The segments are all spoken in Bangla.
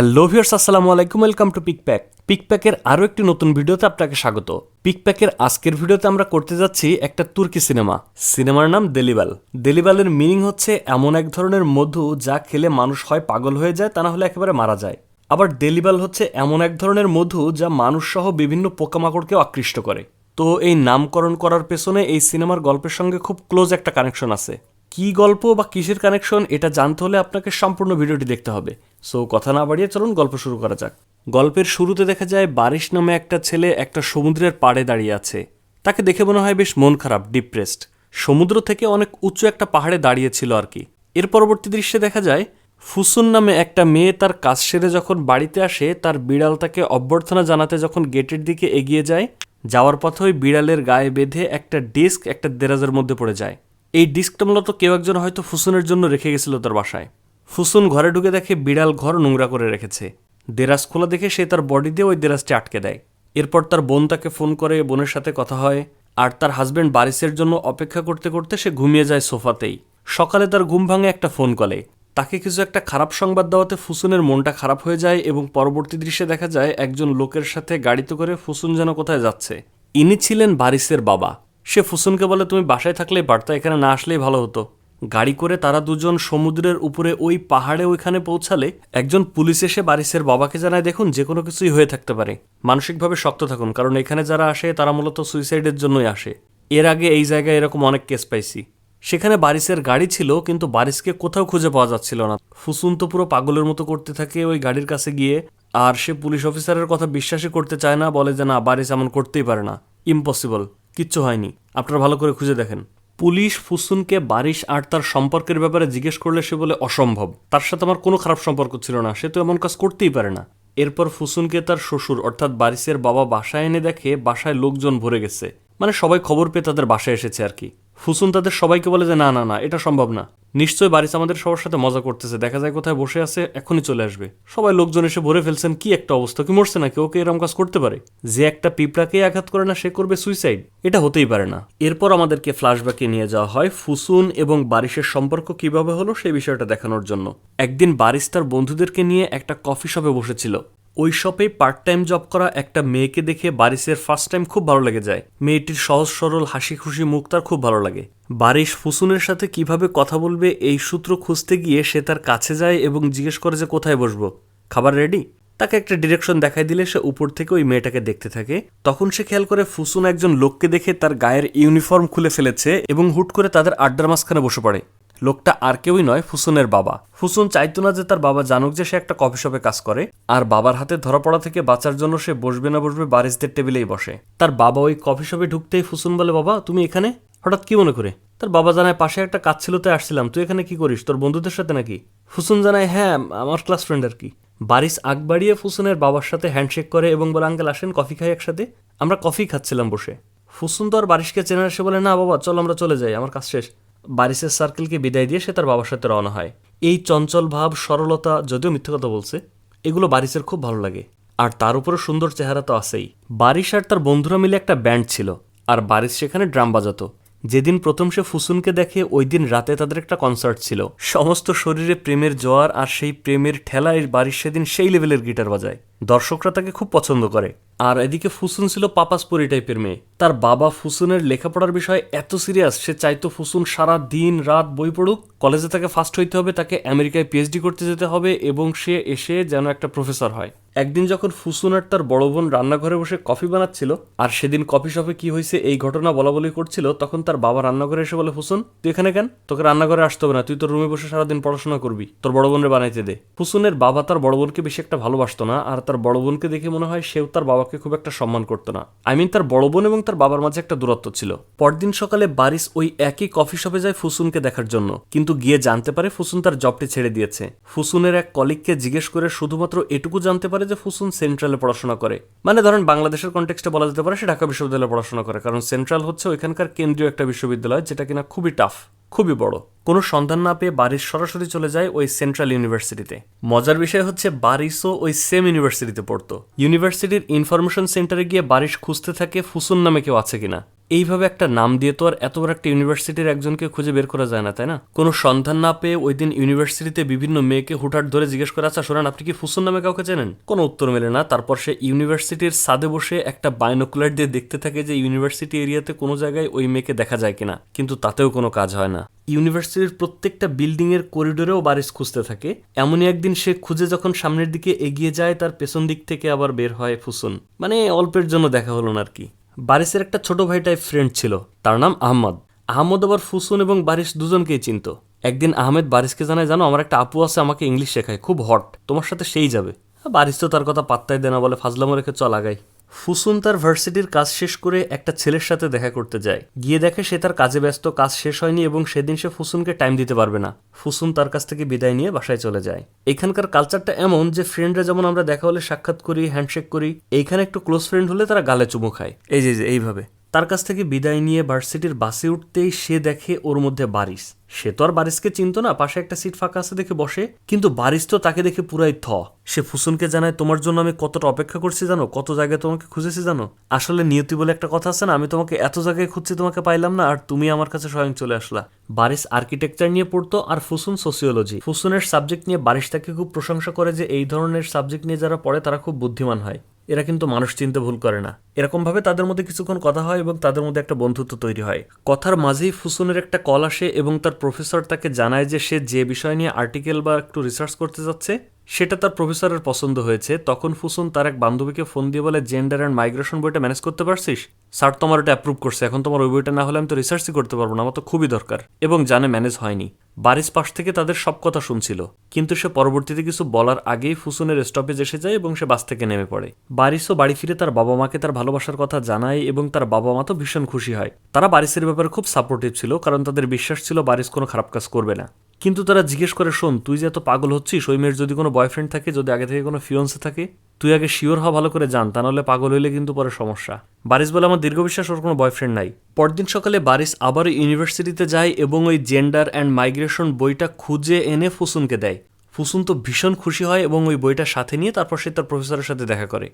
হ্যালো ভিউয়ার্স, আসসালামু আলাইকুম, ওয়েলকাম টু পিকপ্যাক পিকপ্যাকের আরও একটি নতুন ভিডিওতে আপনাকে স্বাগত। পিকপ্যাকের আজকের ভিডিওতে আমরা করতে যাচ্ছি একটা তুর্কি সিনেমা। সিনেমার নাম দেলিবাল। দেলিবালের মিনিং হচ্ছে এমন এক ধরনের মধু যা খেলে মানুষ হয় পাগল হয়ে যায়, তা না হলে একেবারে মারা যায়। আবার দেলিবাল হচ্ছে এমন এক ধরনের মধু যা মানুষ সহ বিভিন্ন পোকামাকড়কেও আকৃষ্ট করে। তো এই নামকরণ করার পেছনে এই সিনেমার গল্পের সঙ্গে খুব ক্লোজ একটা কানেকশন আছে। কি গল্প বা কিসের কানেকশন এটা জানতে হলে আপনাকে সম্পূর্ণ ভিডিওটি দেখতে হবে। সো কথা না বাড়িয়ে চলুন গল্প শুরু করা যাক। গল্পের শুরুতে দেখা যায়, বারিশ নামে একটা ছেলে একটা সমুদ্রের পাড়ে দাঁড়িয়ে আছে। তাকে দেখে মনে হয় বেশ মন খারাপ ডিপ্রেসড সমুদ্র থেকে অনেক উঁচু একটা পাহাড়ে দাঁড়িয়েছিল আর কি। এর পরবর্তী দৃশ্যে দেখা যায়, ফুসুন নামে একটা মেয়ে তার কাজ সেরে যখন বাড়িতে আসে, তার বিড়াল তাকে অভ্যর্থনা জানাতে যখন গেটের দিকে এগিয়ে যায়, যাওয়ার পথে ওই বিড়ালের গায়ে বেঁধে একটা ডিস্ক একটা দেরাজের মধ্যে পড়ে যায়। এই ডিস্কটা মূলত কেউ একজন হয়তো ফুসুনের জন্য রেখে গেছিল তার বাসায়। ফুসুন ঘরে ঢুকে দেখে বিড়াল ঘর নোংরা করে রেখেছে। দেরাজ খোলা দেখে সে তার বডি দিয়ে ওই দেরাজটি আটকে দেয়। এরপর তার বোন তাকে ফোন করে, বোনের সাথে কথা হয়, আর তার হাজব্যান্ড বারিসের জন্য অপেক্ষা করতে করতে সে ঘুমিয়ে যায় সোফাতেই। সকালে তার ঘুম ভাঙে একটা ফোন কলে। তাকে কিছু একটা খারাপ সংবাদ দেওয়াতে ফুসুনের মনটা খারাপ হয়ে যায় এবং পরবর্তী দৃশ্যে দেখা যায় একজন লোকের সাথে গাড়িতে করে ফুসুন যেন কোথায় যাচ্ছে। ইনি ছিলেন বারিসের বাবা। সে ফুসুনকে বলে, তুমি বাসায় থাকলেই পারতা এখানে না আসলেই ভালো হতো। গাড়ি করে তারা দুজন সমুদ্রের উপরে ওই পাহাড়ে ওইখানে পৌঁছালে, একজন পুলিশ এসে বারিসের বাবাকে জানায়, দেখুন যে কোনো কিছুই হয়ে থাকতে পারে। মানসিকভাবে শক্ত থাকুন, কারণ এখানে যারা আসে, তারা মূলত সুইসাইডের জন্যই আসে। এর আগে এই জায়গায় এরকম অনেক কেস পাইছি। সেখানে বারিসের গাড়ি ছিল, কিন্তু বারিসকে কোথাও খুঁজে পাওয়া যাচ্ছিল না। ফুসুন তো পুরো পাগলের মতো করতে থাকে ওই গাড়ির কাছে গিয়ে, আর সে পুলিশ অফিসারের কথা বিশ্বাসই করতে চায় না, বলে যে, না, বারিস এমন করতেই পারে না। ইম্পসিবল। কিচ্ছু হয়নি। আপনারা ভালো করে খুঁজে দেখেন। পুলিশ ফুসুনকে বারিশ আর তার সম্পর্কের ব্যাপারে জিজ্ঞেস করলে সে বলে, অসম্ভব। তার সাথে আমার কোনো খারাপ সম্পর্ক ছিল না। সে তো এমন কাজ করতেই পারে না। এরপর ফুসুনকে তার শ্বশুর, অর্থাৎ বারিসের বাবা, বাসায় এনে দেখে বাসায় লোকজন ভরে গেছে। মানে সবাই খবর পেয়ে তাদের বাসায় এসেছে আর কি। ফুসুন তাদের সবাইকে বলে যে, না না না, এটা সম্ভব না। নিশ্চয়ই বারিস আমাদের সবার সাথে মজা করতেছে। দেখা যায় কোথায় বসে আছে, এখনই চলে আসবে। সবাই লোকজন এসে ভরে ফেলছেন, কি একটা অবস্থা, কি মরছে নাকি? ওকে এরকম কাজ করতে পারে? যে একটা পিঁপড়াকেই আঘাত করে না, সে করবে সুইসাইড এটা হতেই পারে না। এরপর আমাদেরকে ফ্ল্যাশব্যাকে নিয়ে যাওয়া হয় ফুসুন এবং বারিশের সম্পর্ক কীভাবে হলো সেই বিষয়টা দেখানোর জন্য। একদিন বারিস তার বন্ধুদেরকে নিয়ে একটা কফি শপে বসেছিল। ওই শপে পার্ট টাইম জব করা একটা মেয়েকে দেখে বারিসের ফার্স্ট টাইম খুব ভালো লেগে যায়। মেয়েটির সহজ সরল হাসি খুশি মুখ তার খুব ভালো লাগে। বারিশ ফুসুনের সাথে কীভাবে কথা বলবে এই সূত্র খুঁজতে গিয়ে সে তার কাছে যায় এবং জিজ্ঞেস করে যে কোথায় বসবো। খাবার রেডি তাকে একটা ডিরেকশন দেখাই দিলে সে উপর থেকে ওই মেয়েটাকে দেখতে থাকে। তখন সে খেয়াল করে ফুসুন একজন লোককে দেখে তার গায়ের ইউনিফর্ম খুলে ফেলেছে এবং হুট করে তাদের আড্ডার মাঝখানে বসে পড়ে। লোকটা আর কেউই নয়, ফুসুনের বাবা। ফুসুন চাইতো না যে তার বাবা জানুক যে সে একটা কফি শপে কাজ করে, আর বাবার হাতে ধরা পড়া থেকে বাঁচার জন্য সে বসবে না বসবে বারিসদের টেবিলেই বসে। তার বাবা ওই কফি শপে ঢুকতেই ফুসুন বলে, বাবা, তুমি এখানে? হঠাৎ কি মনে করে? তার বাবা জানায় পাশে একটা কাজ ছিল, তাই আসছিলাম। তুই এখানে কি করিস? তোর বন্ধুদের সাথে নাকি? ফুসুন জানায় হ্যাঁ আমার ক্লাস ফ্রেন্ড আর কি। বারিস আগ বাড়িয়ে ফুসুনের বাবার সাথে হ্যান্ডশেক করে এবং বলে, আঙ্কেল, আসেন, কফি খাই একসাথে। আমরা কফি খাচ্ছিলাম বসে। ফুসুন তো আর বারিশকে চেনে এসে বলে, না, বাবা, চল, আমরা চলে যাই, আমার কাজ শেষ। বারিসের সার্কেলকে বিদায় দিয়ে সে তার বাবার সাথে রওনা হয়। এই চঞ্চল ভাব, সরলতা যদিও মিথ্যে কথা বলছে, এগুলো বারিসের খুব ভালো লাগে। আর তার উপরে সুন্দর চেহারা তো আছেই। বারিশ আর তার বন্ধুরা মিলে একটা ব্যান্ড ছিল, আর বারিশ সেখানে ড্রাম বাজাতো। যেদিন প্রথম সে ফুসুনকে দেখে, ওই দিন রাতে তাদের একটা কনসার্ট ছিল। সমস্ত শরীরে প্রেমের জোয়ার আর সেই প্রেমের ঠেলায় বারিশ সেদিন সেই লেভেলের গিটার বাজায়। দর্শকরা তাকে খুব পছন্দ করে। আর এদিকে ফুসুন ছিল পাপাসপুরি টাইপের মেয়ে। তার বাবা ফুসুনের লেখাপড়ার বিষয়ে এত সিরিয়াস সে চাইতো ফুসুন সারা দিন রাত বই পড়ুক, কলেজে তাকে ফার্স্ট হইতে হবে, তাকে আমেরিকায় পিএইচডি করতে যেতে হবে এবং সে এসে যেন একটা প্রফেসর হয়। একদিন যখন ফুসুন আর তার বড় বোন রান্নাঘরে বসে কফি বানাচ্ছিল, আর সেদিন কফি শপে কি হয়েছে এই ঘটনা বলা বলি করছিল, তখন তার বাবা রান্নাঘরে এসে বলে, ফুসুন, তুই এখানে কেন? তোকে রান্নাঘরে আসতে হবে না, তুই তোর রুমে বসে সারাদিন পড়াশোনা করবি, তোর বড় বোনের বানাইতে দে। ফুসুনের বাবা তার বড় বোনকে বেশি একটা ভালোবাসতো না, আর তার বড় বোনকে দেখে মনে হয় সেও তার বাবাকে খুব একটা সম্মান করতো না। আই মিন তার বড় বোন এবং তার বাবার মাঝে একটা দূরত্ব ছিল। পরদিন সকালে বারিস ওই একই কফি শপে যায় ফুসুনকে দেখার জন্য। কিন্তু গিয়ে জানতে পারে ফুসুন তার জবটি ছেড়ে দিয়েছে। ফুসুনের এক কলিগকে জিজ্ঞেস করে শুধুমাত্র এটুকু জানতে পারে যে ফুসুন সেন্ট্রালে পড়াশোনা করে। মানে ধরেন বাংলাদেশের কন্টেক্সটে বলা যেতে পারে সে ঢাকা বিশ্ববিদ্যালয়ে পড়াশোনা করে। কারণ সেন্ট্রাল হচ্ছে ওইখানকার কেন্দ্রীয় একটা বিশ্ববিদ্যালয় যেটা কিনা খুবই টাফ খুবই বড়। কোনো সন্ধান না পেয়ে বারিশ সরাসরি চলে যায় ওই সেন্ট্রাল ইউনিভার্সিটিতে। মজার বিষয় হচ্ছে বারিশও ওই সেম ইউনিভার্সিটিতে পড়তো। ইউনিভার্সিটির ইনফরমেশন সেন্টারে গিয়ে বারিশ খুঁজতে থাকে ফুসুন নামে কেউ আছে কিনা। এইভাবে একটা নাম দিয়ে তো আর এত বড় একটা ইউনিভার্সিটির একজনকে খুঁজে বের করা যায় না, তাই না? কোনো সন্ধান না পেয়ে ওই দিন ইউনিভার্সিটিতে বিভিন্ন মেয়েকে হুটহাট ধরে জিজ্ঞেস করে আচ্ছা শোনেন, আপনি কি ফুসুন নামে কাউকে চেনেন? কোনো উত্তর মেলে না। তারপর সে ইউনিভার্সিটির সাদে বসে একটা বায়োনোকুলার দিয়ে দেখতে থাকে যে ইউনিভার্সিটি এরিয়াতে কোনো জায়গায় ওই মেয়েকে দেখা যায় কিনা। কিন্তু তাতেও কোনো কাজ হয় না। ইউনিভার্সিটির প্রত্যেকটা বিল্ডিং এর করিডোরেও বারিশ খুঁজতে থাকে। এমনই একদিন সে খুঁজে যখন সামনের দিকে এগিয়ে যায়, তার পেছন দিক থেকে আবার বের হয় ফুসুন। মানে অল্পের জন্য দেখা হলো না আর কি। বারিসের একটা ছোট ভাই টাইপ ফ্রেন্ড ছিল, তার নাম আহমদ। আহমদ আবার ফুসুন এবং বারিস দুজনকেই চিনত। একদিন আহমেদ বারিসকে জানায়, জানো, আমার একটা আপু আছে, আমাকে ইংলিশ শেখায়, খুব হট তোমার সাথে সেই যাবে। বারিস তো তার কথা পাত্তাই দেয় না, বলে, ফাজলামো রেখে চল, আগাই। ফুসুন তার ভার্সিটির কাজ শেষ করে একটা ছেলের সাথে দেখা করতে যায়। গিয়ে দেখে সে তার কাজে ব্যস্ত, কাজ শেষ হয়নি এবং সেদিন সে ফুসুনকে টাইম দিতে পারবে না। ফুসুন তার কাছ থেকে বিদায় নিয়ে বাসায় চলে যায়। এখানকার কালচারটা এমন যে ফ্রেন্ডরা যেমন আমরা দেখা হলে সাক্ষাৎ করি হ্যান্ডশেক করি, এইখানে একটু ক্লোজ ফ্রেন্ড হলে তারা গালে চুমু খায়। এই যে, এইভাবে। তার কাছ থেকে বিদায় নিয়ে ভার্সিটির বাসে উঠতেই সে দেখে ওর মধ্যে বারিশ। সে তো আর বারিশকে চিনত না, পাশে একটা সিট ফাঁকা আছে দেখে বসে। কিন্তু বারিশ তো তাকে দেখে পুরাই থ। সে ফুসুনকে জানায়, তোমার জন্য আমি কতটা অপেক্ষা করছি জানো? কত জায়গায় তোমাকে খুঁজেছি জানো? আসলে নিয়তি বলে একটা কথা আছে না, আমি তোমাকে এত জায়গায় খুঁজছি তোমাকে পাইলাম না, আর তুমি আমার কাছে স্বয়ং চলে আসলা। বারিশ আর্কিটেকচার নিয়ে পড়তো আর ফুসুন সোসিওলজি। ফুসুনের সাবজেক্ট নিয়ে বারিশ তাকে খুব প্রশংসা করে যে, এই ধরনের সাবজেক্ট নিয়ে যারা পড়ে তারা খুব বুদ্ধিমান হয়। এরা কিন্তু মানুষ চিনতে ভুল করে না। এরকমভাবে তাদের মধ্যে কিছুক্ষণ কথা হয় এবং তাদের মধ্যে একটা বন্ধুত্ব তৈরি হয়। কথার মাঝেই ফুসুনের একটা কল আসে এবং তার প্রফেসর তাকে জানায় যে সে যে বিষয় নিয়ে আর্টিকেল বা একটু রিসার্চ করতে যাচ্ছে সেটা তার প্রফেসরের পছন্দ হয়েছে। তখন ফুসুন তার এক বান্ধবীকে ফোন দিয়ে বলে জেন্ডার অ্যান্ড মাইগ্রেশন বইটা ম্যানেজ করতে পারছিস? স্যার তোমার ওটা অ্যাপ্রুভ করছে। এখন তোমার ওই বইটা না হলে আমি তো রিসার্চই করতে পারব না। আমার তো খুবই দরকার। এবং জানে ম্যানেজ হয়নি। বারিশ পাশ থেকে তাদের সব কথা শুনছিল। কিন্তু সে পরবর্তীতে কিছু বলার আগেই ফুসুনের স্টপেজ এসে যায় এবং সে বাস থেকে নেমে পড়ে। বারিশও বাড়ি ফিরে তার বাবা মাকে তার ভালোবাসার কথা জানায় এবং তার বাবা মা তো ভীষণ খুশি হয়। তারা বারিশের ব্যাপারে খুব সাপোর্টিভ ছিল, কারণ তাদের বিশ্বাস ছিল বারিশ কোনো খারাপ কাজ করবে না। কিন্তু তারা জিজ্ঞেস করে, শোন, তুই যে এত পাগল হচ্ছিস, ওই মেয়ের যদি কোনো বয়ফ্রেন্ড থাকে, যদি আগে থেকে কোনো ফিয়ন্সে থাকে, তুই আগে শিওর হওয়া ভালো করে জান, তা নাহলে পাগল হইলে কিন্তু পরে সমস্যা। বারিশ বলে, আমার দীর্ঘ বিশ্বাস ওর কোনো বয়ফ্রেন্ড নাই। পরদিন সকালে বারিশ আবারও ইউনিভার্সিটিতে যায় এবং ওই জেন্ডার অ্যান্ড মাইগ্রেশন বইটা খুঁজে এনে ফুসুনকে দেয়। ফুসুন তো ভীষণ খুশি হয় এবং ওই বইটা সাথে নিয়ে তারপর সে তার প্রফেসরের সাথে দেখা করে।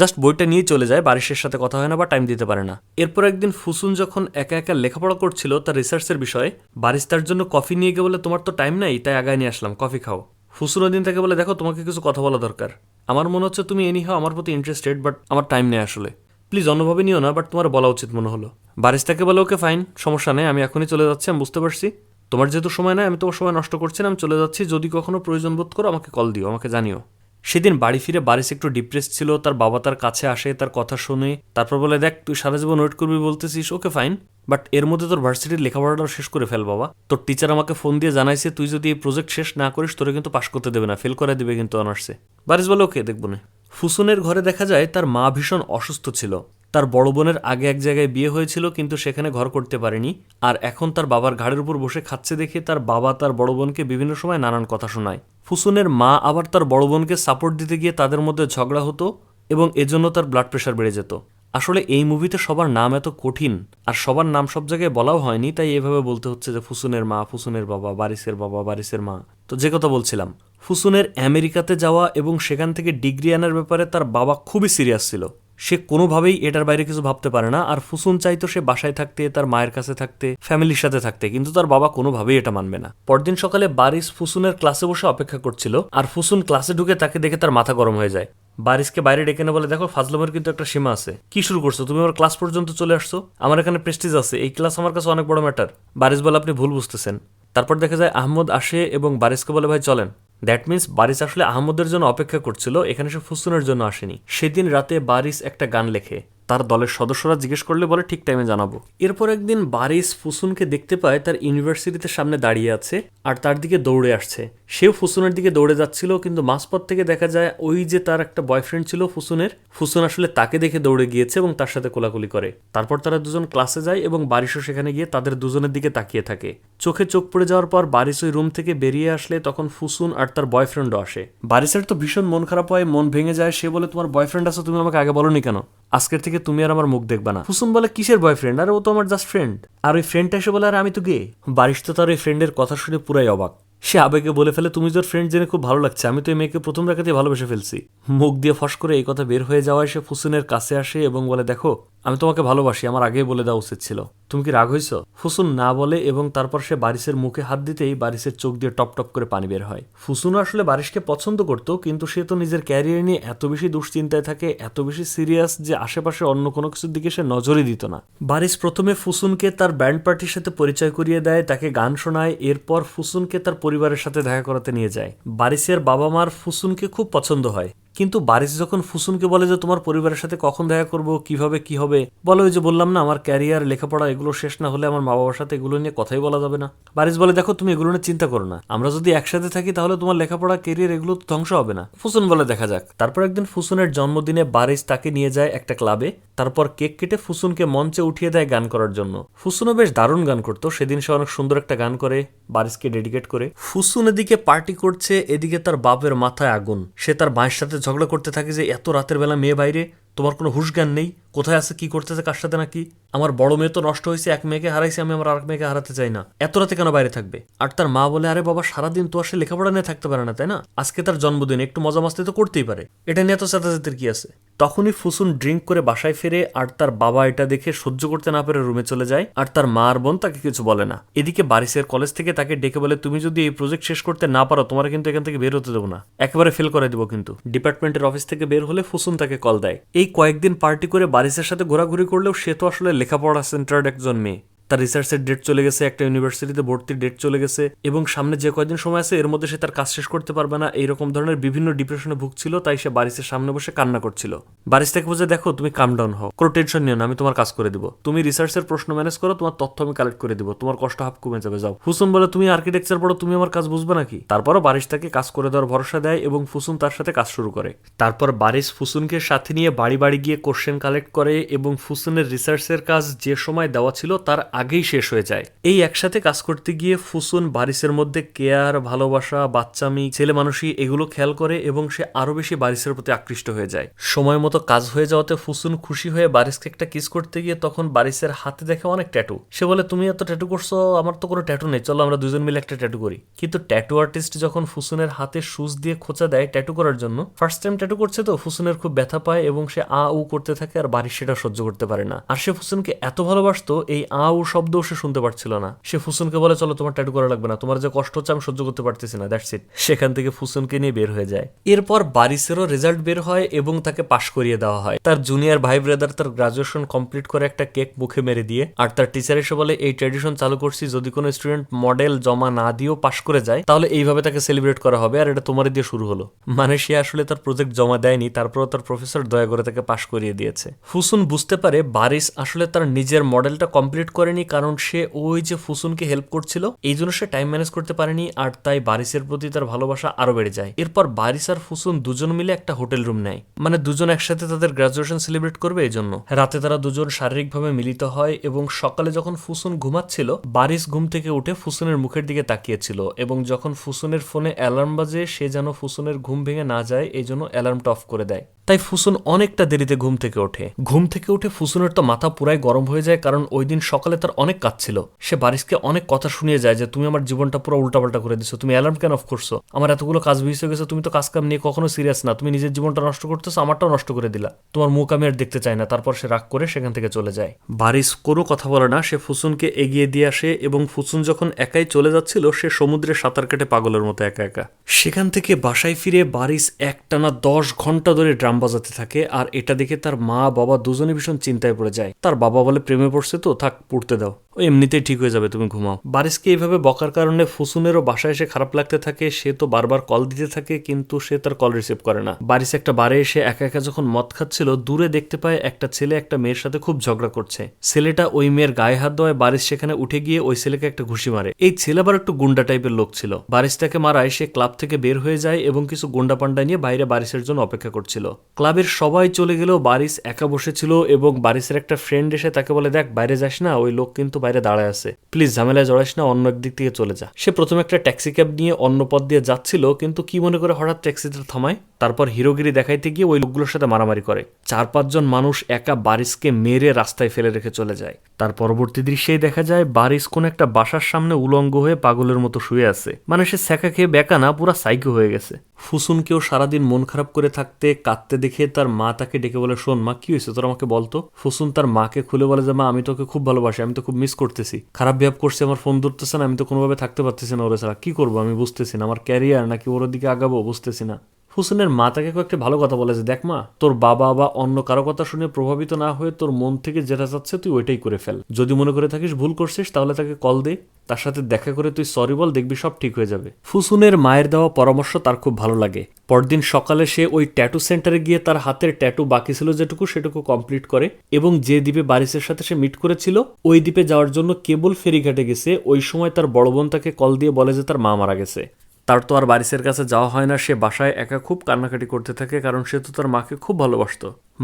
জাস্ট বইটা নিয়ে চলে যায়, বারিশের সাথে কথা হয় না বা টাইম দিতে পারে না। এরপর একদিন ফুসুন যখন একা একা লেখাপড়া করছিল তার রিসার্চের বিষয়ে বারিশ তার জন্য কফি নিয়ে গিয়ে বলে, তোমার তো টাইম নাই, তাই আগায় নিয়ে আসলাম, কফি খাও। ফুসুন ওদিন তাকে বলে, দেখো, তোমাকে কিছু কথা বলা দরকার। আমার মনে হচ্ছে তুমি এনি হাও আমার প্রতি ইন্টারেস্টেড বাট আমার টাইম নেই আসলে। প্লিজ অন্যভাবে নিও না বাট তোমার বলা উচিত মনে হলো। বারিশ তাকে বলে, ওকে ফাইন সমস্যা নেই, আমি এখনই চলে যাচ্ছি, আমি বুঝতে পারছি। তোমার যেহেতু সময় নেই, আমি তোমার সময় নষ্ট করছি না, আমি চলে যাচ্ছি। যদি কখনো প্রয়োজন বোধ করো, আমাকে কল দিও, আমাকে জানিও। সেদিন বাড়ি ফিরে বারিশ একটু ডিপ্রেস ছিল, তার বাবা তার কাছে আসে, তার কথা শুনে, তারপর বলে, দেখ, তুই সারা জীবন ওয়েট করবি বলতেছিস ওকে ফাইন বাট এর মধ্যে তোর ভার্সিটির লেখাপড়াটাও শেষ করে ফেল, বাবা। তোর টিচার আমাকে ফোন দিয়ে জানাইছে, তুই যদি এই প্রজেক্ট শেষ না করিস, তোরে কিন্তু পাশ করতে দেবে না ফেল করে দেবে কিন্তু অনার্সে বারিস বলে ওকে দেখব না। ফুসুনের ঘরে দেখা যায়, তার মা ভীষণ অসুস্থ ছিল। তার বড় বোনের আগে এক জায়গায় বিয়ে হয়েছিল, কিন্তু সেখানে ঘর করতে পারেনি, আর এখন তার বাবার ঘাড়ের উপর বসে খাচ্ছে দেখে তার বাবা তার বড় বোনকে বিভিন্ন সময় নানান কথা শোনায়। ফুসুনের মা আবার তার বড় বোনকে সাপোর্ট দিতে গিয়ে তাদের মধ্যে ঝগড়া হতো এবং এজন্য তার ব্লাড প্রেশার বেড়ে যেত। আসলে এই মুভিতে সবার নাম এত কঠিন আর সবার নাম সব জায়গায় বলাও হয়নি, তাই এভাবে বলতে হচ্ছে যে ফুসুনের মা, ফুসুনের বাবা, বারিসের বাবা, বারিসের মা। তো যে কথা বলছিলাম, ফুসুনের আমেরিকাতে যাওয়া এবং সেখান থেকে ডিগ্রি আনার ব্যাপারে তার বাবা খুবই সিরিয়াস ছিল। সে কোনোভাবেই এটার বাইরে কিছু ভাবতে পারে না। আর ফুসুন চাইতো সে বাসায় থাকতে, তার মায়ের কাছে থাকতে, ফ্যামিলির সাথে থাকতে, কিন্তু তার বাবা কোনোভাবেই এটা মানবে না। পরদিন সকালে বারিস ফুসুনের ক্লাসে বসে অপেক্ষা করছিল, আর ফুসুন ক্লাসে ঢুকে তাকে দেখে তার মাথা গরম হয়ে যায়। বারিসকে বাইরে ডেকে না বলে, দেখো, ফাজলমের কিন্তু একটা সীমা আছে। কি শুরু করছ? তুমি আমার ক্লাস পর্যন্ত চলে আসছো? আমার এখানে প্রেস্টিজ আছে। এই ক্লাস আমার কাছে অনেক বড় ম্যাটার বারিস বলে, আপনি ভুল বুঝতেছেন। তারপর দেখা যায় আহমদ আসে এবং বারিসকে বলে, ভাই, চলেন। দ্যাট মিন্স বারিস আসলে আহমদের জন্য অপেক্ষা করছিল, এখানে সে ফুসুনের জন্য আসেনি। সেদিন রাতে বারিস একটা গান লেখে, তার দলের সদস্যরা জিজ্ঞেস করলে বলে, ঠিক টাইমে জানাব। এরপর একদিন বারিস ফুসুনকে দেখতে পায়, তার ইউনিভার্সিটিতে সামনে দাঁড়িয়ে আছে আর তার দিকে দৌড়ে আসছে। সেও ফুসুনের দিকে দৌড়ে যাচ্ছিল, কিন্তু মাঝপথ থেকে দেখা যায় ওই যে তার একটা বয়ফ্রেন্ড ছিল ফুসুনের, ফুসুন আসলে তাকে দেখে দৌড়ে গিয়েছে এবং তার সাথে কোলাকুলি করে। তারপর তারা দুজন ক্লাসে যায় এবং বারিশও সেখানে গিয়ে তাদের দুজনের দিকে তাকিয়ে থাকে। চোখে চোখ পড়ে যাওয়ার পর বারিশ ওই রুম থেকে বেরিয়ে আসলে তখন ফুসুন আর তার বয়ফ্রেন্ডও আসে। বারিসের তো ভীষণ মন খারাপ হয়, মন ভেঙে যায়, সে বলে, তোমার বয়ফ্রেন্ড আছে, তুমি আমাকে আগে বলনি কেন? আজকের থেকে তুমি আর আমার মুখ দেখবা না। ফুসুন বলে, কিসের বয়ফ্রেন্ড আর ও তো আমার জাস্ট ফ্রেন্ড আর ওই ফ্রেন্ডটা এসে বলে, আর আমি তো গে। বারিশ তো তার ওই ফ্রেন্ডের কথা শুনে পুরাই অবাক। সে আবেগে বলে ফেলে, তুমি তোর ফ্রেন্ড জেনে খুব ভালো লাগছে, আমি তো এই মেয়েকে প্রথম দেখাতেই ভালোবেসে ফেলছি। মুখ দিয়ে ফস করে এই কথা বের হয়ে যাওয়ায় সে ফুসুনের কাছে আসে এবং বলে, দেখো আমি তোমাকে ভালোবাসি, আমার আগেই বলে দেওয়া উচিত ছিল। তুমি কি রাগ হইছ? ফুসুন না বলে এবং তারপর সে বারিসের মুখে হাত দিতেই বারিশের চোখ দিয়ে টপ টপ করে পানি বের হয়। ফুসুন আসলে বারিশকে পছন্দ করতো, কিন্তু সে তো নিজের ক্যারিয়ার নিয়ে এত বেশি দুশ্চিন্তায় থাকে, এত বেশি সিরিয়াস যে আশেপাশে অন্য কোনো কিছুর দিকে সে নজরই দিত না। বারিশ প্রথমে ফুসুনকে তার ব্যান্ড পার্টির সাথে পরিচয় করিয়ে দেয়, তাকে গান শোনায়, এরপর ফুসুনকে তার পরিবারের সাথে দেখা করাতে নিয়ে যায়। বারিশের বাবা মার ফুসুনকে খুব পছন্দ হয়। কিন্তু বারিশ যখন ফুসুনকে বলে যে তোমার পরিবারের সাথে কখন দেখা করব, কীভাবে, কি হবে, বলে ওই যে বললাম না, আমার ক্যারিয়ার, লেখাপড়া এগুলো শেষ না হলে আমার মা বাবার সাথে এগুলো নিয়ে কথাই বলা যাবে না। বারিশ বলে, দেখো, তুমি এগুলো নিয়ে চিন্তা করো না। আমরা যদি একসাথে থাকি, তাহলে তোমার লেখাপড়া কেরিয়ার এগুলো তো ধ্বংস হবে না। ফুসুন বলে, দেখা যাক। তারপর একদিন ফুসুনের জন্মদিনে বারিশ তাকে নিয়ে যায় একটা ক্লাবে। তারপর কেক কেটে ফুসুনকে মঞ্চে উঠিয়ে দেয় গান করার জন্য। ফুসুনও বেশ দারুণ গান করতো। সেদিন সে অনেক সুন্দর একটা গান করে, বারিশকে ডেডিকেট করে। ফুসুন এদিকে পার্টি করছে, এদিকে তার বাপের মাথায় আগুন। সে তার মায়ের সাথে ঝগড়া করতে থাকে যে এত রাতের বেলা মেয়ে বাইরে তোমার কোনো হুশ জ্ঞান নেই? কোথায় আছে? কি করতেছে? কার সাথে নাকি? আমার বড় মেয়ে তো নষ্ট হয়েছে, এক মেয়েকে হারাইছে, আমি আমার আরেক মেয়েকে হারাতে চাই না। এত রাতে কেন বাইরে থাকবে? আর তার মা বলে, আরে বাবা, সারাদিন তো আসলে লেখাপড়া নিয়ে থাকতে পারে না, তাই না? আজকে তার জন্মদিন, একটু মজা মাস্তি তো করতেই পারে। এটা নিয়ে তো চেতাচেতির কি আছে? তখনই ফুসুন ড্রিঙ্ক করে বাসায় ফিরে আর তার বাবা এটা দেখে সহ্য করতে না পেরে রুমে চলে যায়, আর তার মা আর বোন তাকে কিছু বলে না। এদিকে বারিসের কলেজ থেকে তাকে ডেকে বলে, তুমি যদি এই প্রজেক্ট শেষ করতে না পারো, তোমার কিন্তু এখান থেকে বের হতে দেবো না। একেবারে ফেল করে দেবো কিন্তু। ডিপার্টমেন্টের অফিস থেকে বের হলে ফুসুন তাকে কল দেয়। এই কয়েকদিন পার্টি করে বারিসের সাথে ঘোরাঘুরি করলেও সে তো আসলে লেখাপড়া সেন্টার্ড একজন মেয়ে। তার রিসার্চের ডেট চলে গেছে, একটা ইউনিভার্সিটিতে ভর্তির ডেট চলে গেছে এবং সামনে যে কয়দিন সময় আছে, এর মধ্যে সে তার কাজ শেষ করতে পারবে না। এইরকম ধরনের বিভিন্ন ডিপ্রেশনে ভুগছিল, তাই সে বারিসের সামনে বসে কান্না করছিল। বারিস থেকে বুঝে দেখো, তুমি কাম ডাউন হও। কোনো টেনশন নিও না, আমি তোমার কাজ করে দিব। তুমি রিসার্চের প্রশ্ন ম্যানেজ করো, তোমার তথ্য আমি কালেক্ট করে দিব। তোমার কষ্ট হাফ কমে যাবে, যাও। ফুসুন বলে, তুমি আর্কিটেকচার পড়ো, তুমি আমার কাজ বুঝবে নাকি? তারপরও বারিশ তাকে কাজ করে দেওয়ার ভরসা দেয় এবং ফুসুন তার সাথে কাজ শুরু করে। তারপর বারিশ ফুসুনকে সাথে নিয়ে বাড়ি বাড়ি গিয়ে কোশ্চেন কালেক্ট করে এবং ফুসুনের রিসার্চের কাজ যে সময় দেওয়া ছিল, তার আগেই শেষ হয়ে যায়। এই একসাথে কাজ করতে গিয়ে ফুসুন বারিসের মধ্যে কেয়ার, ভালোবাসা, বাচ্চামি, ছেলে মানুষই এগুলো খেয়াল করে এবং সে আরও বেশি বারিসের প্রতি আকৃষ্ট হয়ে যায়। সময় মতো কাজ হয়ে যাওয়াতে ফুসুন খুশি হয়ে বারিসকে একটা কিস করতে গিয়ে তখন বারিসের হাতে দেখে অনেক ট্যাটু। সে বলে, তুমি এত ট্যাটু করছ, আমার তো কোনো ট্যাটু নেই। চলো, আমরা দুজন মিলে একটা ট্যাটু করি। কিন্তু ট্যাটু আর্টিস্ট যখন ফুসুনের হাতে সুচ দিয়ে খোঁচা দেয় ট্যাটু করার জন্য ফার্স্ট টাইম ট্যাটু করছে তো ফুসুনের খুব ব্যথা পায় এবং সে আ উ করতে থাকে আর বারিশ সেটা সহ্য করতে পারে না। আর সে ফুসুনকে এত ভালোবাসতো, এই আ উ শব্দও সে শুনতে পারছিল না। সে ফুসুনকে বলে, চলো, তোমার ট্যাটু করা লাগবে না। তোমার যে কষ্ট হচ্ছে, আমি সহ্য করতে পারতেছি না। দ্যাটস ইট সেখান থেকে ফুসুনকে নিয়ে বের হয়ে যায়। এরপর বারিসেরও রেজাল্ট বের হয় এবং তাকে পাশ করিয়ে দেওয়া হয়। তার জুনিয়র ভাই ব্রাদার তার গ্রাজুয়েশন কমপ্লিট করে একটা কেক মুখে মেরে দিয়ে, আর তার টিচার এসে বলে, এই ট্র্যাডিশন চালু করছি। যদি কোনো স্টুডেন্ট মডেল জমা না দিয়েও পাশ করে যায়, তাহলে এইভাবে তাকে সেলিব্রেট করা হবে, আর এটা তোমার দিয়ে শুরু হলো। মানে সে আসলে তার প্রজেক্ট জমা দেয়নি তারপর তার প্রফেসর দয়া করে তাকে পাশ করিয়ে দিয়েছে। ফুসুন বুঝতে পারে, বারিস আসলে তার নিজের মডেলটা কমপ্লিট করেনি কারণ সে ওই যে ফুসুনকে হেল্প করছিল, এই জন্য সে টাইম ম্যানেজ করতে পারেনি, আর তাই বারিসের প্রতি তার ভালোবাসা আরও বেড়ে যায়। এরপর বারিস আর ফুসুন দুজন মিলে একটা হোটেল রুম নেয়। মানে দুজন একসাথে তাদের গ্রাজুয়েশন সেলিব্রেট করবে এই জন্য। রাতে তারা দুজন শারীরিকভাবে মিলিত হয় এবং সকালে যখন ফুসুন ঘুমাচ্ছিল, বারিস ঘুম থেকে উঠে ফুসুনের মুখের দিকে তাকিয়েছিল এবং যখন ফুসুনের ফোনে অ্যালার্ম বাজে, সে যেন ফুসুনের ঘুম ভেঙে না যায়, এই জন্য অ্যালার্মটা অফ করে দেয়। তাই ফুসুন অনেকটা দেরিতে ঘুম থেকে ওঠে। ঘুম থেকে উঠে ফুসুনের তো মাথা পুরাই গরম হয়ে যায়, কারণ ওই দিন সকালে তার অনেক কাজ ছিল। সে বারিশকে অনেক কথা শুনিয়ে যায় যে, তুমি আমার জীবনটা পুরো উল্টাপাল্টা করে দিছো। তুমি অ্যালার্ম কেন অফ করছ? আমার এতগুলো কাজ মিস হয়ে গেছে, তুমি তো কাজ কাম নিয়ে কখনো সিরিয়াস না। তুমি নিজের জীবনটা নষ্ট করতেছো, আমারটাও নষ্ট করে দিলা। তোমার মুখ আমি আর দেখতে চাই না। তারপর সে রাগ করে সেখান থেকে চলে যায়। বারিশ কোনো কথা বলে না, সে ফুসুনকে এগিয়ে দিয়ে আসে এবং ফুসুন যখন একাই চলে যাচ্ছিল, সে সমুদ্রে সাঁতার কেটে পাগলের মতো একা একা। সেখান থেকে বাসায় ফিরে বারিশ একটানা দশ ঘণ্টা ধরে ড্রাম বাজাতে থাকে, আর এটা দেখে তার মা, বাবা দুজনে ভীষণ চিন্তায় পড়ে যায়। তার বাবা বলে, প্রেমে পড়ছে তো, থাক পড়তে দাও ও এমনিতেই ঠিক হয়ে যাবে, তুমি ঘুমাও। বারিশকে এইভাবে বকার কারণে ফুসুনেরও বাসায় এসে খারাপ লাগতে থাকে, সে তো বারবার কল দিতে থাকে, কিন্তু সে তার কল রিসিভ করে না। বারিশ একটা বারে এসে একা একা যখন মদ খাচ্ছিল, দূরে দেখতে পায় একটা ছেলে একটা মেয়ের সাথে খুব ঝগড়া করছে। ছেলেটা ওই মেয়ের গায়ে হাত দেওয়ায় বারিশ সেখানে উঠে গিয়ে ওই ছেলেকে একটা ঘুষি মারে। এই ছেলে আবার একটু গুন্ডা টাইপের লোক ছিল। বারিশটাকে মারায় সে ক্লাব থেকে বের হয়ে যায় এবং কিছু গুন্ডা পান্ডা নিয়ে বাইরে বারিশের জন্য অপেক্ষা করছিল। ক্লাবের সবাই চলে গেলেও বারিশ একা বসেছিল এবং বারিশের একটা ফ্রেন্ড এসে তাকে বলে, দেখ, বাইরে যাস না, ওই লোক কিন্তু বাইরে দাঁড়ায় আছে। প্লিজ ঝামেলায় জড়াইস না, অন্য একদিক থেকে চলে যা। সে প্রথমে একটা ট্যাক্সি ক্যাব নিয়ে অন্য পথ দিয়ে যাচ্ছিল, কিন্তু কি মনে করে হঠাৎ ট্যাক্সিটা থামায়? তারপর হিরোগিরি দেখাইতে গিয়ে ওই লোকগুলোর সাথে মারামারি করে। চার পাঁচজন মানুষ একা বারিশকে মেরে রাস্তায় ফেলে রেখে চলে যায়। তার পরবর্তী দৃশ্যেই দেখা যায়, বারিশ কোন একটা বাসার সামনে উলঙ্গ হয়ে পাগলের মতো শুয়ে আছে। মানে সে স্যাকা খেয়ে বেকা না পুরা সাইকো হয়ে গেছে। ফুসুনকেও সারাদিন মন খারাপ করে থাকতে, কাঁদতে দেখে তার মা তাকে ডেকে বলে, শোন, মা, কি হয়েছে? তোর আমাকে বলতো ফুসুন তার মাকে খুলে বলে যে, মা, আমি তোকে খুব ভালোবাসি, আমি তো খুব মিস করতেছি। খারাপ বিহেভ করছে, আমার ফোন ধরতেছে না, আমি তো কোনোভাবে থাকতে পারতেছি না ওরা ছাড়া। কি করব? আমি বুঝতেছি না। আমার ক্যারিয়ার নাকি ওর দিকে আগাবো? বুঝতেছি না। হুসেনের মা তাকে কয়েকটা ভালো কথা বলে যে দেখ মা, তোর বাবা বা অন্য কারও কথা শুনে প্রভাবিত না হয়ে তোর মন থেকে যেটা যাচ্ছে তুই ওইটাই করে ফেল। যদি মনে করে থাকিস ভুল করছিস, তাহলে তাকে কল দে, তার সাথে দেখা করে তুই সরি বল, দেখবি সব ঠিক হয়ে যাবে। ফুসুনের মায়ের দেওয়া পরামর্শ তার খুব ভালো লাগে। পরদিন সকালে সে ওই ট্যাটু সেন্টারে গিয়ে তার হাতের ট্যাটু বাকি ছিল যেটুকু সেটুকু কমপ্লিট করে এবং যে দ্বীপে বারিসের সাথে সে মিট করেছিল, ওই দ্বীপে যাওয়ার জন্য কেবল ফেরিঘাটে গেছে। ওই সময় তার বড় বোন তাকে কল দিয়ে বলে যে তার মা মারা গেছে। তার তো আর বারিসের কাছে যাওয়া হয় না, সে বাসায় একা খুব কান্নাকাটি করতে থাকে, কারণ সে তো তার মাকে খুব ভালোবাসত।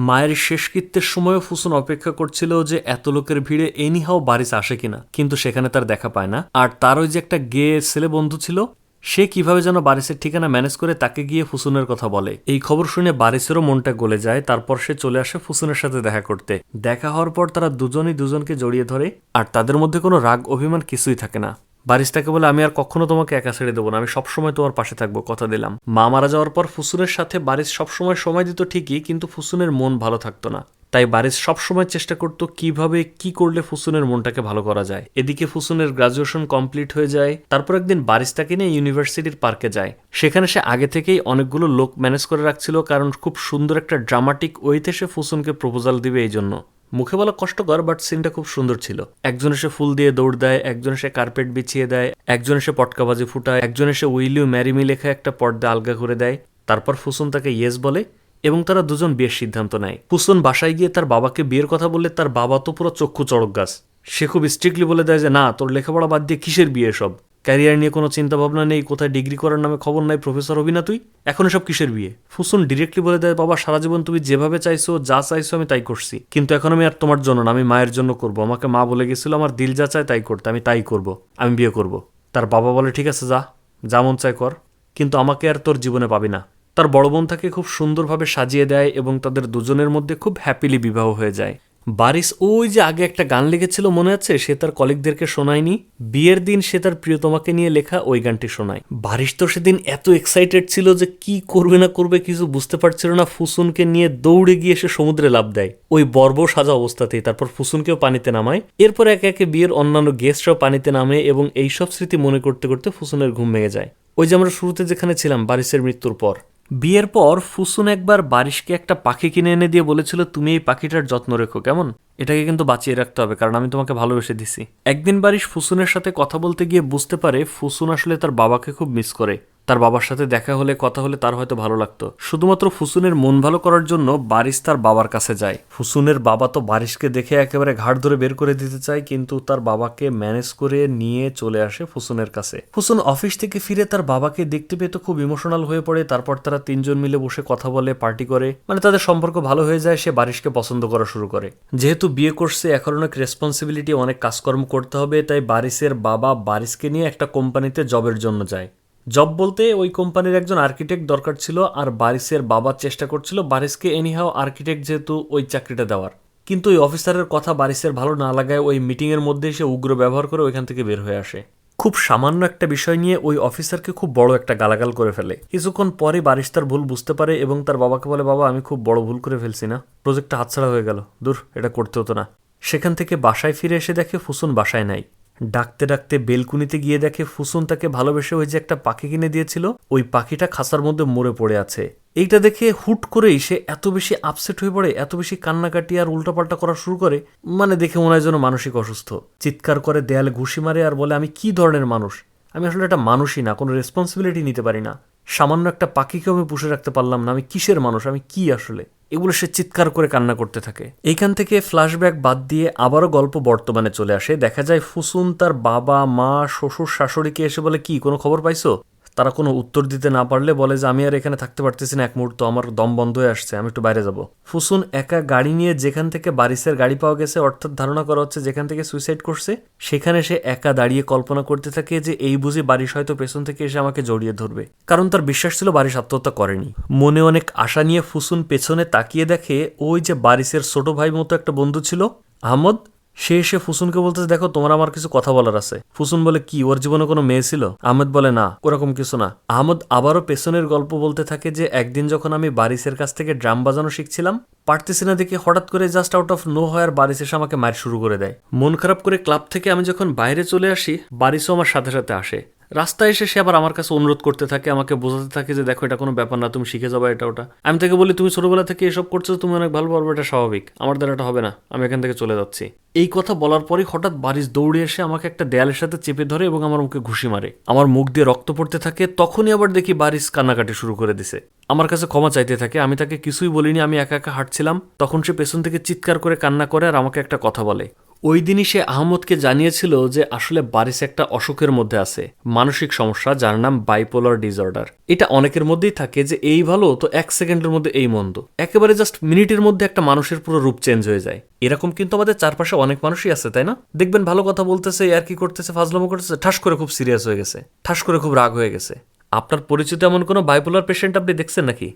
মায়ের শেষকৃত্যের সময়ও ফুসুন অপেক্ষা করছিল যে এত লোকের ভিড়ে এনিহাও বারিস আসে কিনা, কিন্তু সেখানে তার দেখা পায় না। আর তার ওই যে একটা গে ছেলে বন্ধু ছিল, সে কীভাবে যেন বারিসের ঠিকানা ম্যানেজ করে তাকে গিয়ে ফুসুনের কথা বলে। এই খবর শুনে বারিসেরও মনটা গলে যায়, তারপর সে চলে আসে ফুসুনের সাথে দেখা করতে। দেখা হওয়ার পর তারা দুজনই দুজনকে জড়িয়ে ধরে, আর তাদের মধ্যে কোনো রাগ অভিমান কিছুই থাকে না। বারিস্তাকে বলে আমি আর কখনো তোমাকে একা ছেড়ে দেবো না, আমি সবসময় তোমার পাশে থাকব, কথা দিলাম। মা মারা যাওয়ার পর ফুসুনের সাথে বারিস সবসময় সময় দিত ঠিকই, কিন্তু ফুসুনের মন ভালো থাকতো না। তাই বারিস সবসময় চেষ্টা করত কীভাবে কি করলে ফুসুনের মনটাকে ভালো করা যায়। এদিকে ফুসুনের গ্রাজুয়েশন কমপ্লিট হয়ে যায়, তারপর একদিন বারিস তাকে নিয়ে ইউনিভার্সিটির পার্কে যায়। সেখানে সে আগে থেকেই অনেকগুলো লোক ম্যানেজ করে রাখছিল, কারণ খুব সুন্দর একটা ড্রামাটিক ওয়েতে সে ফুসুনকে প্রপোজাল দিবে এই জন্য মুখে বলা কষ্টকর বাট সিনটা খুব সুন্দর ছিল। একজন এসে ফুল দিয়ে দৌড় দেয়, একজন এসে কার্পেট বিছিয়ে দেয়, একজন এসে পটকাবাজি ফুটায়, একজন এসে উইলিউ ম্যারিমি লেখা একটা পর্দা আলগা করে দেয়। তারপর ফুসুন তাকে ইয়েস বলে এবং তারা দুজন বিয়ের সিদ্ধান্ত নেয়। ফুসুন বাসায় গিয়ে তার বাবাকে বিয়ের কথা বললে তার বাবা তো পুরো চক্ষু চড়ক গাছ সে খুব স্ট্রিক্টলি বলে দেয় যে, না, তোর লেখাপড়া বাদ দিয়ে কিসের বিয়ে সব ক্যারিয়ার নিয়ে কোনো চিন্তা ভাবনা নেই, কোথায় ডিগ্রি করার নামে খবর নাই, প্রফেসর হবি না তুই? এখন সব কিসের বিয়ে? ফুসুন ডিরেক্টলি বলে দেয়, বাবা, সারা জীবন তুমি যেভাবে চাইছো, যা চাইছো আমি তাই করছি। কিন্তু এখন আমি আর তোমার জন্য না, আমি মায়ের জন্য করব। আমাকে মা বলে গেছিল, আমার দিল যা চায় তাই করতে, আমি তাই করব, আমি বিয়ে করব। তার বাবা বলে, ঠিক আছে, যা যা মন চায় কর। কিন্তু আমাকে আর তোর জীবনে পাবি না। তার বড় বোন তাকে খুব সুন্দরভাবে সাজিয়ে দেয় এবং তাদের দুজনের মধ্যে খুব হ্যাপিলি বিবাহ হয়ে যায়। বারিস ওই যে আগে একটা গান লিখেছিল মনে আছে? সে তার কলিগদেরকে শোনায়নি। বিয়ের দিন সে তার প্রিয়তমাকে নিয়ে লেখা ওই গানটি শোনায়। বারিস তো সেদিন এত এক্সাইটেড ছিল যে কি করবে না করবে কিছু বুঝতে পারছিল না। ফুসুনকে নিয়ে দৌড়ে গিয়ে সে সমুদ্রে লাভ দেয়। ওই বর্ব সাজা অবস্থাতেই তারপর ফুসুনকেও পানিতে নামায়। এরপর একে একে বিয়ের অন্যান্য গেস্টরাও পানিতে নামে এবং এইসব স্মৃতি মনে করতে করতে ফুসুনের ঘুম ভেঙে যায়। ওই যে আমরা শুরুতে যেখানে ছিলাম বারিসের মৃত্যুর পর। বিয়ের পর ফুসুন একবার বারিশকে একটা পাখি কিনে এনে দিয়ে বলেছিল, তুমি এই পাখিটার যত্ন রেখো। কেমন? এটাকে কিন্তু বাঁচিয়ে রাখতে হবে, কারণ আমি তোমাকে ভালোবেসে দিছি। একদিন বারিশ ফুসুনের সাথে কথা বলতে গিয়ে বুঝতে পারে ফুসুন আসলে তার বাবাকে খুব মিস করে। তার বাবার সাথে দেখা হলে, কথা হলে তার হয়তো ভালো লাগতো। শুধুমাত্র ফুসুনের মন ভালো করার জন্য বারিশ তার বাবার কাছে যায়। ফুসুনের বাবা তো বারিশকে দেখে একেবারে ঘাট ধরে বের করে দিতে চায়, কিন্তু তার বাবাকে ম্যানেজ করে নিয়ে চলে আসে ফুসুনের কাছে। ফুসুন অফিস থেকে ফিরে তার বাবাকে দেখতে পেয়ে তো খুব ইমোশনাল হয়ে পড়ে, তারপর তারা তিনজন মিলে বসে কথা বলে, পার্টি করে। মানে তাদের সম্পর্ক ভালো হয়ে যায়, সে বারিশকে পছন্দ করা শুরু করে। যেহেতু বিয়ে করছে, এখন অনেক রেসপন্সিবিলিটি অনেক কাজকর্ম করতে হবে, তাই বারিশের বাবা বারিশকে নিয়ে একটা কোম্পানিতে জবের জন্য যায়। জব বলতে ওই কোম্পানির একজন আর্কিটেক্ট দরকার ছিল আর বারিসের বাবা চেষ্টা করছিল বারিসকে এনিহাও আর্কিটেক্ট যেহেতু ওই চাকরিটা দেওয়ার। কিন্তু ওই অফিসারের কথা বারিসের ভালো না লাগায় ওই মিটিংয়ের মধ্যে এসে উগ্র ব্যবহার করে ওইখান থেকে বের হয়ে আসে। খুব সামান্য একটা বিষয় নিয়ে ওই অফিসারকে খুব বড় একটা গালাগাল করে ফেলে। কিছুক্ষণ পরে বারিশ তার ভুল বুঝতে পারে এবং তার বাবাকে বলে, বাবা, আমি খুব বড় ভুল করে ফেলছি না। প্রজেক্টটা হাতছাড়া হয়ে গেল। দূর, এটা করতে হতো না। সেখান থেকে বাসায় ফিরে এসে দেখে ফুসুন বাসায় নাই। ডাকতে ডাকতে বেলকুনিতে গিয়ে দেখে ফুসুন তাকে ভালোবেসে ওই যে একটা পাখি কিনে দিয়েছিল, ওই পাখিটা খাসার মধ্যে মরে পড়ে আছে। এইটা দেখে হুট করেই সে এত বেশি আপসেট হয়ে পড়ে, এত বেশি কান্নাকাটি আর উল্টাপাল্টা করা শুরু করে মানে দেখে মনে হয় যেন মানসিক অসুস্থ। চিৎকার করে দেয়ালে ঘুষি মারে আর বলে, আমি কি ধরনের মানুষ? আমি আসলে একটা মানুষই না, কোনো রেসপন্সিবিলিটি নিতে পারি না। সামান্য একটা পাখিকে আমি পুষে রাখতে পারলাম না, আমি কিসের মানুষ, আমি কি আসলে? এগুলো সে চিৎকার করে কান্না করতে থাকে। এইখান থেকে ফ্ল্যাশব্যাক বাদ দিয়ে আবারও গল্প বর্তমানে চলে আসে। দেখা যায় ফুসুন তার বাবা, মা, শ্বশুর, শাশুড়িকে এসে বলে, কি, কোনো খবর পাইছো? তারা কোনো উত্তর দিতে না পারলে বলে যে, আমি আর এখানে থাকতে পারতেছি না, এক মুহূর্ত, আমার দম বন্ধ হয়ে আসছে, আমি একটু বাইরে যাব। ফুসুন একা গাড়ি নিয়ে যেখান থেকে বারিসের গাড়ি পাওয়া গেছে, অর্থাৎ ধারণা করা হচ্ছে যেখান থেকে সুইসাইড করছে, সেখানে সে একা দাঁড়িয়ে কল্পনা করতে থাকে যে, এই বুঝি বারিশ হয়তো পেছন থেকে এসে আমাকে জড়িয়ে ধরবে। কারণ তার বিশ্বাস ছিল বারিশ আত্মহত্যা করেনি। মনে অনেক আশা নিয়ে ফুসুন পেছনে তাকিয়ে দেখে, ওই যে বারিসের ছোট ভাই মতো একটা বন্ধু ছিল, আহমদ সে এসে ফুসুনকে বলতেছে, দেখো, তোমার আমার কিছু কথা বলার আছে। ফুসুন বলে, কি, ওর জীবনে কোনো মেয়ে ছিল? আহমেদ বলে, না, ওরকম কিছু না। আহমদ আবারও পেছনের গল্প বলতে থাকে যে, একদিন যখন আমি বারিসের কাছ থেকে ড্রাম বাজানো শিখছিলাম, পারতেছি না দেখে হঠাৎ করে জাস্ট আউট অফ নো হওয়ার বারিস এসে আমাকে মার শুরু করে দেয়। মন খারাপ করে ক্লাব থেকে আমি যখন বাইরে চলে আসি, বারিসও আমার সাথে সাথে আসে। রাস্তায় এসে সে আবার আমার কাছে অনুরোধ করতে থাকে, আমাকে বোঝাতে থাকে যে দেখো এটা কোনো ব্যাপার না, তুমি শিখে যাবে এটা ওটা। আমি তাকে বলি, তুমি ছোটবেলা থেকে এসব করছ, তুমি অনেক ভালো পারবে, এটা স্বাভাবিক। আমার দ্বারা এটা হবে না, আমি এখান থেকে চলে যাচ্ছি। এই কথা বলার পরই হঠাৎ বারিশ দৌড়ে এসে আমাকে একটা দেয়ালের সাথে চেপে ধরে এবং আমার মুখে ঘুষি মারে। আমার মুখ দিয়ে রক্ত পড়তে থাকে, তখনই আবার দেখি বারিশ কান্নাকাটি শুরু করে দিছে। আমার কাছে ক্ষমা চাইতে থাকে, আমি তাকে কিছুই বলিনি, আমি একা একা হাঁটছিলাম, তখন সে পেছন থেকে চিৎকার করে কান্না করে আর আমাকে একটা কথা বলে। ওই দিনই সে আহমদকে জানিয়েছিল যে আসলে বারিস একটা অসুখের মধ্যে আছে, মানসিক সমস্যা যার নাম বাইপোলার ডিসঅর্ডার এটা অনেকের মধ্যেই থাকে যে এই ভালো তো এক সেকেন্ডের মধ্যে এই মন্দ। একেবারে জাস্ট মিনিটের মধ্যে একটা মানুষের পুরো রূপ চেঞ্জ হয়ে যায়। এরকম কিন্তু আমাদের চারপাশে অনেক মানুষই আছে, তাই না? দেখবেন ভালো কথা বলতেছে আর কি করতেছে, ফাজলামো করতেছে, ঠাস করে খুব সিরিয়াস হয়ে গেছে, ঠাস করে খুব রাগ হয়ে গেছে। আপনার পরিচিত এমন কোনো বাইপোলার পেশেন্ট আপনি দেখছেন নাকি?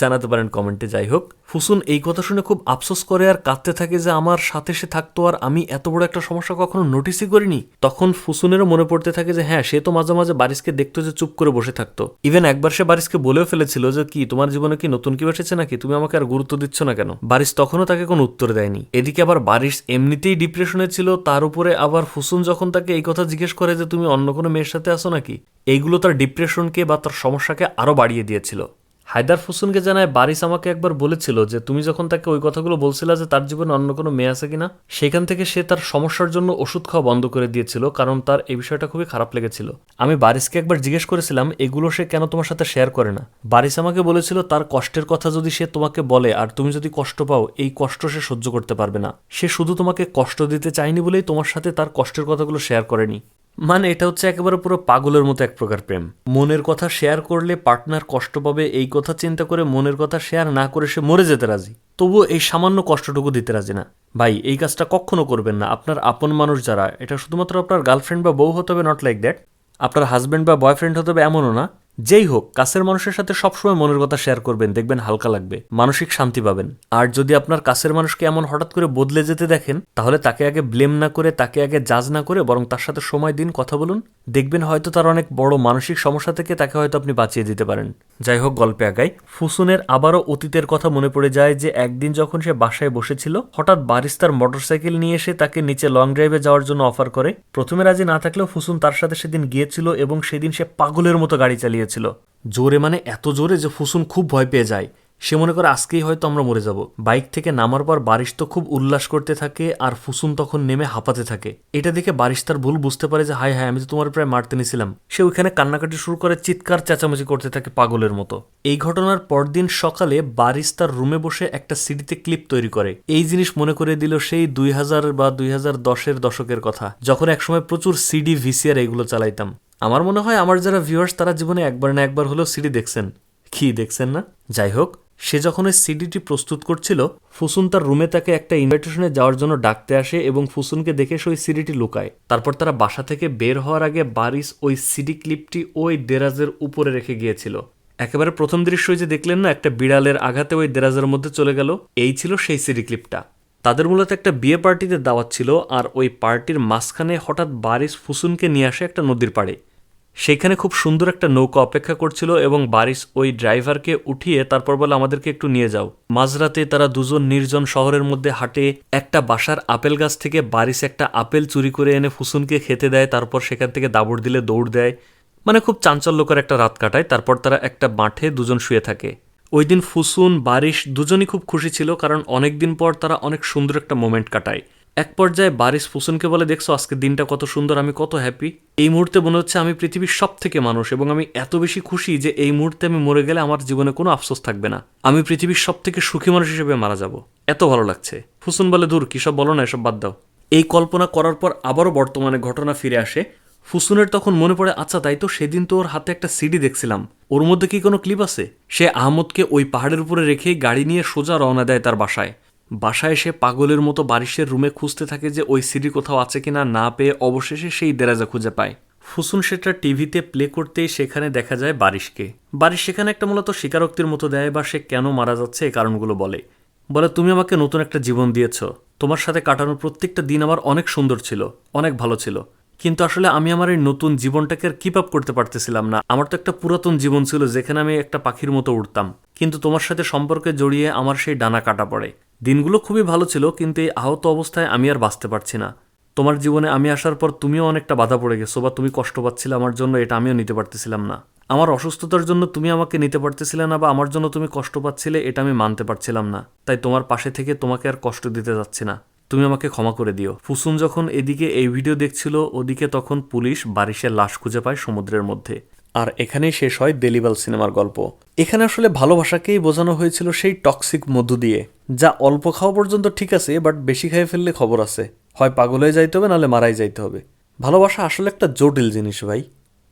জানাতে পারেন কমেন্টে, যাই হোক। ফুসুন, এই কথা শুনে খুব আফসোস করে আর কাঁদতে থাকে যে আমার সাথে সে থাকতো আর আমি এত বড় একটা সমস্যা কখনো নোটিসই করিনি। তখন ফুসুনেরও মনে পড়তে থাকে যে হ্যাঁ সে তো মাঝে মাঝে বারিশকে দেখতো যে চুপ করে বসে থাকতো। ইভেন একবার সে বারিশকে বলেও ফেলেছিল যে কি, তোমার জীবনে কি নতুন কি এসেছে নাকি? তুমি আমাকে আর গুরুত্ব দিচ্ছ না কেন? বারিশ তখনও তাকে কোনো উত্তর দেয়নি। এদিকে আবার বারিশ এমনিতেই ডিপ্রেশনে ছিল, তার উপরে আবার ফুসুন যখন তাকে এই কথা জিজ্ঞেস করে যে, তুমি অন্য কোনো মেয়ের সাথে আসো নাকি? এইগুলো তার ডিপ্রেশনকে বা তার সমস্যাকে আরও বাড়িয়ে দিয়েছিল। হায়দার ফুসুনকে জানায় বারিস আমাকে একবার বলেছিল যে তুমি যখন তাকে ওই কথাগুলো বলছিলা যে তার জীবনে অন্য কোনো মেয়ে আছে কিনা, সেখান থেকে সে তার সমস্যার জন্য ওষুধ খাওয়া বন্ধ করে দিয়েছিল কারণ তার এই বিষয়টা খুবই খারাপ লেগেছিল। আমি বারিসকে একবার জিজ্ঞেস করেছিলাম, এগুলো সে কেন তোমার সাথে শেয়ার করে না? বারিস আমাকে বলেছিল, তার কষ্টের কথা যদি সে তোমাকে বলে আর তুমি যদি কষ্ট পাও, এই কষ্ট সে সহ্য করতে পারবে না। সে শুধু তোমাকে কষ্ট দিতে চায়নি বলেই তোমার সাথে তার কষ্টের কথাগুলো শেয়ার করেনি। মানে এটা হচ্ছে একেবারে পুরো পাগলের মতো এক প্রকার প্রেম। মনের কথা শেয়ার করলে পার্টনার কষ্ট পাবে, এই কথা চিন্তা করে মনের কথা শেয়ার না করে সে মরে যেতে রাজি। তবুও এই সামান্য কষ্টটুকু দিতে রাজি না। ভাই, এই কাজটা কখনো করবেন না। আপনার আপন মানুষ যারা, এটা শুধুমাত্র আপনার গার্লফ্রেন্ড বা বউ হতে হবে নট লাইক দ্যাট আপনার হাজব্যান্ড বা বয়ফ্রেন্ড হতে হবে, এমনও না। যেই হোক, কাছের মানুষের সাথে সবসময় মনের কথা শেয়ার করবেন, দেখবেন হালকা লাগবে, মানসিক শান্তি পাবেন। আর যদি আপনার কাছের মানুষকে এমন হঠাৎ করে বদলে যেতে দেখেন, তাহলে তাকে আগে ব্লেম না করে, তাকে আগে জাজ না করে, বরং তার সাথে সময় দিন, কথা বলুন। দেখবেন হয়তো তার অনেক বড় মানসিক সমস্যা থেকে তাকে হয়তো আপনি বাঁচিয়ে দিতে পারেন। যাই হোক, গল্পে আগাই। ফুসুনের আবারও অতীতের কথা মনে পড়ে যায় যে, একদিন যখন সে বাসায় বসেছিল, হঠাৎ বারিস্তার মোটরসাইকেল নিয়ে এসে তাকে নিচে লং ড্রাইভে যাওয়ার জন্য অফার করে। প্রথমে রাজি না থাকলেও ফুসুন তার সাথে সেদিন গিয়েছিল এবং সেদিন সে পাগলের মতো গাড়ি চালিয়েছিল জোরে মানে এত জোরে যে ফুসুন খুব ভয় পেয়ে যায়। সে মনে করে আজকেই হয়তো আমরা মরে যাব। বাইক থেকে নামার পর বারিশ তো খুব উল্লাস করতে থাকে আর ফুসুন তখন নেমে হাঁপাতে থাকে। এটা দেখে বারিশ তার ভুল বুঝতে পারে যে, হায় হায়, আমি তো তোমার প্রায় মারতে নিছিলাম। সে ওইখানে কান্নাকাটি শুরু করে চিৎকার চেঁচামেচি করতে থাকে পাগলের মতো। এই ঘটনার পরদিন সকালে বারিশ তার রুমে বসে একটা সিডিতে ক্লিপ তৈরি করে। এই জিনিস মনে করে দিল সেই দুই হাজার বা দুই হাজার দশের দশকের কথা, যখন একসময় প্রচুর সিডি, ভিসিআর এগুলো চালাইতাম। আমার মনে হয় আমার যারা ভিউয়ার্স তারা জীবনে একবার না একবার হলেও সিডি দেখছেন। কি, দেখছেন না? যাই হোক, সে যখন ওই সিডিটি প্রস্তুত করছিল, ফুসুন তার রুমে তাকে একটা ইনভাইটেশনে যাওয়ার জন্য ডাকতে আসে এবং ফুসুনকে দেখে সে ওই সিডিটি লুকায়। তারপর তারা বাসা থেকে বের হওয়ার আগে বারিস ওই সিডি ক্লিপটি ওই দেরাজের উপরে রেখে গিয়েছিল। একেবারে প্রথম দৃশ্যই যে দেখলেন না, একটা বিড়ালের আঘাতে ওই দেরাজের মধ্যে চলে গেল। এই ছিল সেই সিডি ক্লিপটা তাদের মূলত একটা বিয়ে পার্টিতে দাওয়াত ছিল, আর ওই পার্টির মাঝখানে হঠাৎ বারিস ফুসুনকে নিয়ে আসে একটা নদীর পাড়ে। সেইখানে খুব সুন্দর একটা নৌকা অপেক্ষা করছিল এবং বারিশ ওই ড্রাইভারকে উঠিয়ে তারপর বলে, আমাদেরকে একটু নিয়ে যাও। মাঝরাতে তারা দুজন নির্জন শহরের মধ্যে হাঁটে, একটা বাসার আপেল গাছ থেকে বারিশ একটা আপেল চুরি করে এনে ফুসুনকে খেতে দেয়, তারপর সেখান থেকে দাবড় দিলে দৌড় দেয়। মানে খুব চাঞ্চল্যকর একটা রাত কাটায়, তারপর তারা একটা মাঠে দুজন শুয়ে থাকে। ওই দিন ফুসুন, বারিশ দুজনই খুব খুশি ছিল, কারণ অনেক দিন পর তারা অনেক সুন্দর একটা মোমেন্ট কাটায়। এক পর্যায়ে বারিশ ফুসুনকে বলে, দেখছ আজকের দিনটা কত সুন্দর, আমি কত হ্যাপি এই মুহূর্তে মনে হচ্ছে আমি পৃথিবীর সব থেকে মানুষ এবং আমি এত বেশি খুশি যে এই মুহূর্তে আমি মরে গেলে আমার জীবনে কোনো আফসোস থাকবে না। আমি পৃথিবীর সব থেকে সুখী মানুষ হিসেবে মারা যাব। এত ভালো লাগছে। ফুসুন বলে, দূর, কী সব বলো না, এসব বাদ দাও। এই কল্পনা করার পর আবারও বর্তমানে ঘটনা ফিরে আসে। ফুসুনের তখন মনে পড়ে আচ্ছা তাই তো সেদিন তো ওর হাতে একটা সিডি দেখছিলাম। ওর মধ্যে কি কোনো ক্লিপ আছে? সে আহমদকে ওই পাহাড়ের উপরে রেখে গাড়ি নিয়ে সোজা রওনা দেয় তার বাসায়। বাসায় এসে পাগলের মতো বারিশের রুমে খুঁজতে থাকে যে ওই সিডি কোথাও আছে কিনা না পেয়ে অবশেষে সেই দেরাজা খুঁজে পায়। ফুসুন সেটা টিভিতে প্লে করতেই সেখানে দেখা যায় বারিশকে। বারিশ সেখানে একটা মূলত স্বীকারোক্তির মতো দেয় বা সে কেন মারা যাচ্ছে এই কারণগুলো বলে। বলে, তুমি আমাকে নতুন একটা জীবন দিয়েছ। তোমার সাথে কাটানোর প্রত্যেকটা দিন আমার অনেক সুন্দর ছিল, অনেক ভালো ছিল। কিন্তু আসলে আমি আমার এই নতুন জীবনটাকে আর কিপ আপ করতে পারতেছিলাম না। আমার তো একটা পুরাতন জীবন ছিল যেখানে আমি একটা পাখির মতো উঠতাম কিন্তু তোমার সাথে সম্পর্কে জড়িয়ে আমার সেই ডানা কাটা পড়ে। দিনগুলো খুবই ভালো ছিল, কিন্তু এই আহত অবস্থায় আমি আর বাঁচতে পারছি না। তোমার জীবনে আমি আসার পর তুমিও অনেকটা বাধা পড়ে গেছো বা তুমি কষ্ট পাচ্ছিলে আমার জন্য, এটা আমিও নিতে পারতেছিলাম না। আমার অসুস্থতার জন্য তুমি আমাকে নিতে পারতেছিলে না বা আমার জন্য তুমি কষ্ট পাচ্ছিলে, এটা আমি মানতে পারছিলাম না। তাই তোমার পাশে থেকে তোমাকে আর কষ্ট দিতে যাচ্ছি না। তুমি আমাকে ক্ষমা করে দিও। ফুসুন যখন এদিকে এই ভিডিও দেখছিল, ওদিকে তখন পুলিশ বারিশের লাশ খুঁজে পায় সমুদ্রের মধ্যে। আর এখানেই শেষ হয় দেলিবাল সিনেমার গল্প। এখানে আসলে ভালোবাসাকেই বোঝানো হয়েছিল সেই টক্সিক মধু দিয়ে, যা অল্প খাওয়া পর্যন্ত ঠিক আছে, বাট বেশি খেয়ে ফেললে খবর আছে। হয় পাগল হয়ে যাইতে হবে, নাহলে মারাই যাইতে হবে। ভালোবাসা আসলে একটা জটিল জিনিস ভাই।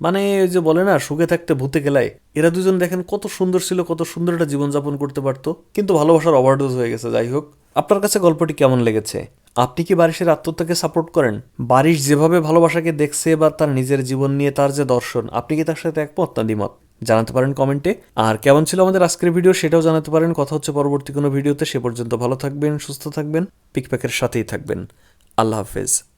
মানে ওই যে বলে না, সুখে থাকতে ভূতে গেলায় এরা দুজন দেখেন কত সুন্দর ছিল, কত সুন্দর একটা জীবনযাপন করতে পারতো, কিন্তু ভালোবাসার ওভারডোজ হয়ে গেছে, যাই হোক। আপনার কাছে গল্পটি কেমন লেগেছে? আপনি কি বারিশের আত্মহত্যাকে সাপোর্ট করেন? বারিশ যেভাবে ভালোবাসাকে দেখছে বা তার নিজের জীবন নিয়ে তার যে দর্শন, আপনি কি তার সাথে একমত না দ্বিমত? জানাতে পারেন কমেন্টে। আর কেমন ছিল আমাদের আজকের ভিডিও সেটাও জানাতে পারেন। কথা হচ্ছে পরবর্তী কোনো ভিডিওতে। সে পর্যন্ত ভালো থাকবেন, সুস্থ থাকবেন পিকপ্যাকের সাথেই থাকবেন। আল্লাহ হাফেজ।